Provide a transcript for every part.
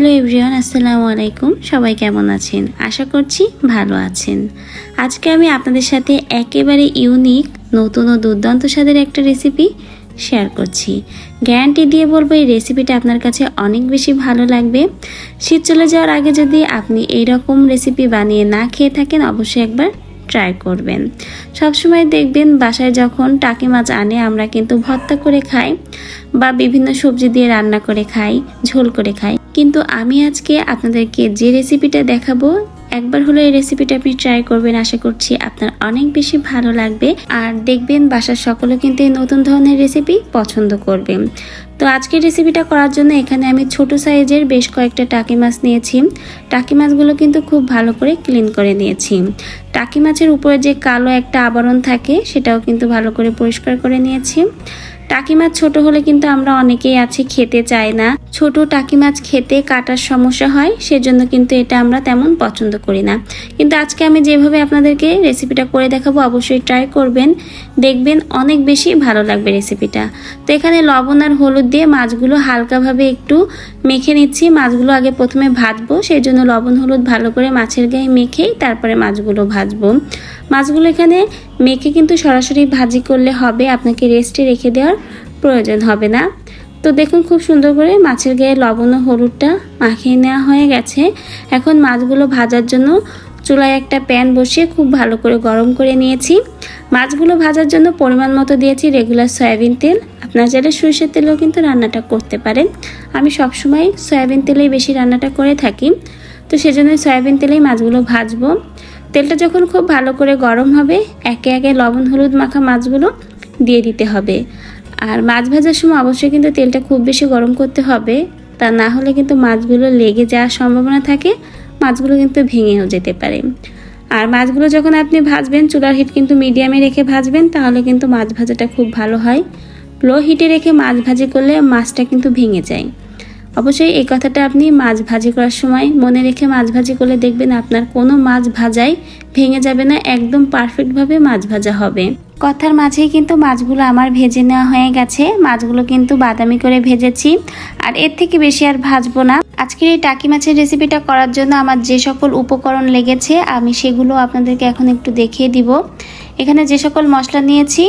Hello everyone, আসসালামু আলাইকুম। সবাই কেমন আছেন? আশা করছি ভালো আছেন। আজকে আমি আপনাদের সাথে একেবারে ইউনিক, নতুন ও দুর্দান্ত স্বাদের একটা রেসিপি শেয়ার করছি। গ্যারান্টি দিয়ে বলব, এই রেসিপিটা আপনার কাছে অনেক বেশি ভালো লাগবে। শীত চলে যাওয়ার আগে যদি আপনি এই রকম রেসিপি বানিয়ে না খেয়ে থাকেন, অবশ্যই একবার ট্রাই করবেন। সবসময় দেখবেন বাসায় যখন টাকি মাছ আনে, আমরা কিন্তু ভর্তা করে খাই বা বিভিন্ন সবজি দিয়ে রান্না করে খাই, ঝোল করে খাই। কিন্তু আমি আজকে আপনাদেরকে যে রেসিপিটা দেখাবো, একবার হলো এই রেসিপিটা আপনি ট্রাই করবেন, আশা করছি আপনার অনেক বেশি ভালো লাগবে। আর দেখবেন বাসার সকলে কিন্তু এই নতুন ধরনের রেসিপি পছন্দ করবে। তো আজকের রেসিপিটা করার জন্য এখানে আমি ছোট সাইজের বেশ কয়েকটা টাকি মাছ নিয়েছি। টাকি মাছগুলো কিন্তু খুব ভালো করে ক্লিন করে নিয়েছি। টাকি মাছের উপরে যে কালো একটা আবরণ থাকে, সেটাও কিন্তু ভালো করে পরিষ্কার করে নিয়েছি। টাকি মাছ ছোট হলে কিন্তু আমরা অনেকেই আছি, খেতে চাই না। ছোট টাকি মাছ খেতে কাটার সমস্যা হয়, সেজন্য কিন্তু এটা আমরা তেমন পছন্দ করি না। কিন্তু আজকে আমি যেভাবে আপনাদেরকে রেসিপিটা করে দেখাবো, অবশ্যই ট্রাই করবেন। দেখবেন অনেক বেশি ভালো লাগবে রেসিপিটা। তো এখানে লবণ আর হলুদ দিয়ে মাছগুলো হালকাভাবে একটু মেখে নিচ্ছি। মাছগুলো আগে প্রথমে ভাজবো সেই জন্য লবণ হলুদ ভালো করে মাছের গায়ে মেখেই তারপরে মাছগুলো ভাজবো। মাছগুলো এখানে মেখে কিন্তু সরাসরি ভাজি করলে হবে, আপনাকে রেস্টে রেখে দেওয়ার প্রয়োজন হবে না। তো দেখুন খুব সুন্দর করে মাছের গায়ে লবণ ও হলুদটা মাখিয়ে নেওয়া হয়ে গেছে। এখন মাছগুলো ভাজার জন্য চুলায় একটা প্যান বসিয়ে খুব ভালো করে গরম করে নিয়েছি। মাছগুলো ভাজার জন্য পরিমাণ মতো দিয়েছি রেগুলার সয়াবিন তেল। আপনারা চাইলে সরিষার তেলেও কিন্তু রান্নাটা করতে পারেন। আমি সবসময় সয়াবিন তেলেই বেশি রান্নাটা করে থাকি। তো সেজন্য সয়াবিন তেলেই মাছগুলো ভাজবো। তেলটা যখন খুব ভালো করে গরম হবে, একে একে লবণ, হলুদ মাখা মাছগুলো দিয়ে দিতে হবে। আর মাছ ভাজার সময় অবশ্যই কিন্তু তেলটা খুব বেশি গরম করতে হবে। তা না হলে কিন্তু মাছগুলো লেগে যাওয়ার সম্ভাবনা থাকে, মাছগুলো কিন্তু ভেঙেও যেতে পারে। আর মাছগুলো যখন আপনি ভাজবেন, চুলার হিট কিন্তু মিডিয়ামে রেখে ভাজবেন, তাহলে কিন্তু মাছ ভাজাটা খুব ভালো হয়। লো হিটে রেখে মাছ ভাজি করলে মাছটা কিন্তু ভেঙে যায়। অবশ্যই এই কথাটা আপনি মাছ ভাজি করার সময় মনে রেখে মাছ ভাজি করলে দেখবেন আপনার কোনো মাছ ভাজাই ভেঙে যাবে না, একদম পারফেক্টভাবে মাছ ভাজা হবে। কথার মাঝেই কিন্তু মাছগুলো আমার ভেজে নেওয়া হয়ে গেছে। মাছগুলো কিন্তু বাদামি করে ভেজেছি। আর এর থেকে বেশি আর ভাজবো না। আজকের এই টাকি মাছের রেসিপিটা করার জন্য আমার যে সকল উপকরণ লেগেছে, আমি সেগুলো আপনাদেরকে এখন একটু দেখিয়ে দিব। এখানে যে সকল মশলা নিয়েছি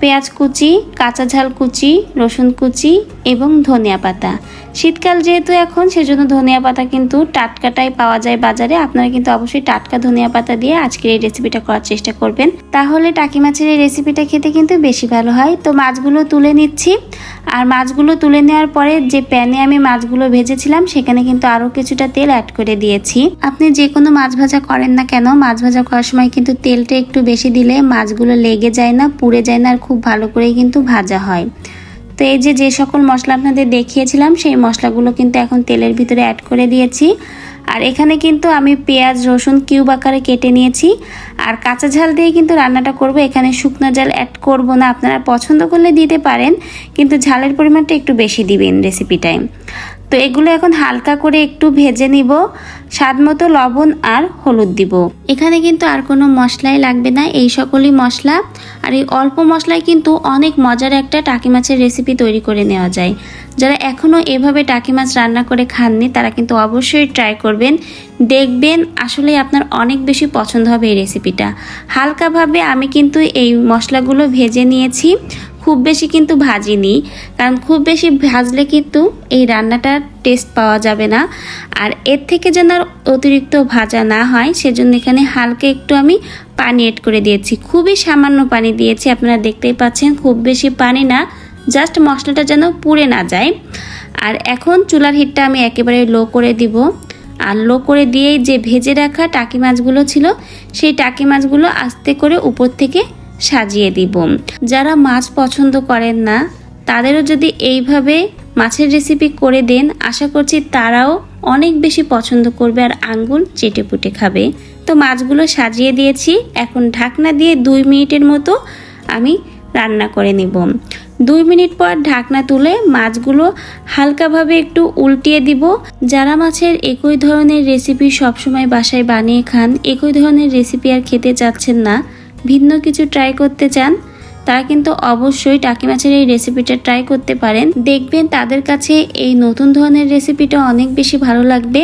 পেঁয়াজ কুচি, কাঁচা ঝাল কুচি, রসুন কুচি এবং ধনিয়া পাতা। শীতকাল যেহেতু এখন, সেজন্য ধনিয়া পাতা কিন্তু টাটকাটাই পাওয়া যায় বাজারে। আপনারা কিন্তু অবশ্যই টাটকা ধনিয়া পাতা দিয়ে আজকের এই রেসিপিটা করার চেষ্টা করবেন। তাহলে টাকি মাছের এই রেসিপিটা খেতে কিন্তু বেশি ভালো হয়। তো মাছগুলো তুলে নিচ্ছি। আর মাছগুলো তুলে নেওয়ার পরে যে প্যানে আমি মাছগুলো ভেজেছিলাম, সেখানে কিন্তু আরও কিছুটা তেল অ্যাড করে দিয়েছি। আপনি যে কোনো মাছ ভাজা করেন না কেন, মাছ ভাজা করার সময় কিন্তু তেলটা একটু বেশি দিলে মাছগুলো লেগে যায় না, পুড়ে যায় না, আর খুব ভালো করেই কিন্তু ভাজা হয়। তো এই যে যে সকল মশলা আপনাদের দেখিয়েছিলাম, সেই মশলাগুলো কিন্তু এখন তেলের ভিতরে অ্যাড করে দিয়েছি। আর এখানে কিন্তু আমি পেঁয়াজ, রসুন কিউব আকারে কেটে নিয়েছি। আর কাঁচা ঝাল দিয়ে কিন্তু রান্নাটা করব, এখানে শুকনো ঝাল অ্যাড করব না। আপনারা পছন্দ করলে দিতে পারেন, কিন্তু ঝালের পরিমাণটা একটু বেশি দিবেন রেসিপিটায় তো এগুলো এখন হালকা করে একটু ভেজে নিব। স্বাদ মতো লবণ আর হলুদ দিব। এখানে কিন্তু আর কোনো মশলাই লাগবে না, এই সকলই মশলা। আর এই অল্প মশলায় কিন্তু অনেক মজার একটা টাকি মাছের রেসিপি তৈরি করে নেওয়া যায়। যারা এখনও এভাবে টাকি মাছ রান্না করে খাননি, তারা কিন্তু অবশ্যই ট্রাই করবেন। দেখবেন আসলে আপনার অনেক বেশি পছন্দ হবে এই রেসিপিটা হালকাভাবে আমি কিন্তু এই মশলাগুলো ভেজে নিয়েছি। খুব বেশি কিন্তু ভাজিনি, কারণ খুব বেশি ভাজলে কিন্তু এই রান্নাটার টেস্ট পাওয়া যাবে না। আর এর থেকে যেন অতিরিক্ত ভাজা না হয়, সেজন্য এখানে হালকা একটু আমি পানি এড করে দিয়েছি। খুবই সামান্য পানি দিয়েছি, আপনারা দেখতেই পাচ্ছেন খুব বেশি পানি না জাস্ট মশলাটা যেন পুড়ে না যায়। আর এখন চুলার হিটটা আমি একেবারে লো করে দিব। আর লো করে দিয়েই যে ভেজে রাখা টাকি মাছগুলো ছিল, সেই টাকি মাছগুলো আস্তে করে উপর থেকে সাজিয়ে দিব। যারা মাছ পছন্দ করেন না, তাদেরও যদি এইভাবে মাছের রেসিপি করে দেন, আশা করছি তারাও অনেক বেশি পছন্দ করবে আর আঙ্গুল চেটে পুটে খাবে। তো মাছগুলো সাজিয়ে দিয়েছি, এখন ঢাকনা দিয়ে দুই মিনিটের মতো আমি রান্না করে নিব। দুই মিনিট পর ঢাকনা তুলে মাছগুলো হালকাভাবে একটু উল্টিয়ে দিব। যারা মাছের একই ধরনের রেসিপি সবসময় বাসায় বানিয়ে খান, একই ধরনের রেসিপি আর খেতে চাচ্ছেন না ভিন্ন কিছু ট্রাই করতে চান, তারা কিন্তু অবশ্যই টাকি মাছের এই রেসিপিটা ট্রাই করতে পারেন। দেখবেন তাদের কাছে এই নতুন ধরনের রেসিপিটা অনেক বেশি ভালো লাগবে।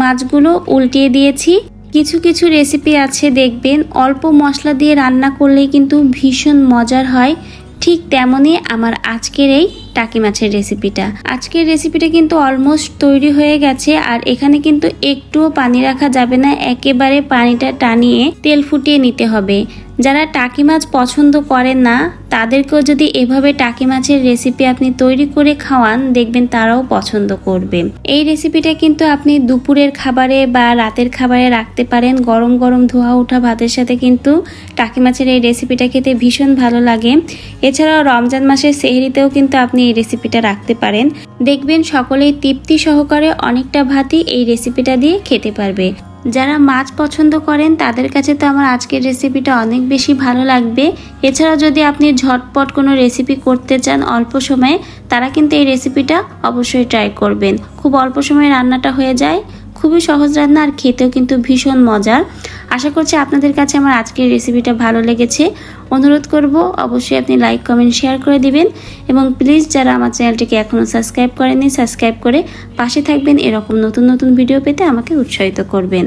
মাছগুলো উল্টিয়ে দিয়েছি। কিছু কিছু রেসিপি আছে, দেখবেন অল্প মশলা দিয়ে রান্না করলেই কিন্তু ভীষণ মজার হয়। ঠিক তেমনই আমার আজকের এই টাকি মাছের রেসিপিটা আজকের রেসিপিটা কিন্তু অলমোস্ট তৈরি হয়ে গেছে আর এখানে কিন্তু একটুও পানি রাখা যাবে না। একেবারে পানিটা টানিয়ে তেল ফুটিয়ে নিতে হবে। যারা টাকি মাছ পছন্দ করেন না, তাদেরকেও যদি এভাবে টাকি মাছের রেসিপি আপনি তৈরি করে খাওয়ান, দেখবেন তারাও পছন্দ করবে। এই রেসিপিটা কিন্তু আপনি দুপুরের খাবারে বা রাতের খাবারে রাখতে পারেন। গরম গরম ধোয়া ওঠা ভাতের সাথে কিন্তু টাকি মাছের এই রেসিপিটা খেতে ভীষণ ভালো লাগে। এছাড়াও রমজান মাসের সেহরিতেও কিন্তু আপনি এই রেসিপিটা রাখতে পারেন। দেখবেন সকলেই তৃপ্তি সহকারে অনেকটা ভাতই এই রেসিপিটা দিয়ে খেতে পারবে। যারা মাছ পছন্দ করেন, তাদের কাছে তো আমার আজকের রেসিপিটা অনেক বেশি ভালো লাগবে। এছাড়া যদি আপনি ঝটপট কোনো রেসিপি করতে চান অল্প সময়ে, তারা কিন্তু এই রেসিপিটা অবশ্যই ট্রাই করবেন। খুব অল্প সময়ে রান্নাটা হয়ে যায়। খুবই সহজ রান্না আর খেতেও কিন্তু ভীষণ মজার। আশা করছি আপনাদের কাছে আমার আজকের রেসিপিটা ভালো লেগেছে। অনুরোধ করব, অবশ্যই আপনি লাইক কমেন্ট শেয়ার করে দিবেন এবং প্লিজ যারা আমার চ্যানেলটিকে এখনও সাবস্ক্রাইব করেনি সাবস্ক্রাইব করে পাশে থাকবেন। এরকম নতুন নতুন ভিডিও পেতে আমাকে উৎসাহিত করবেন।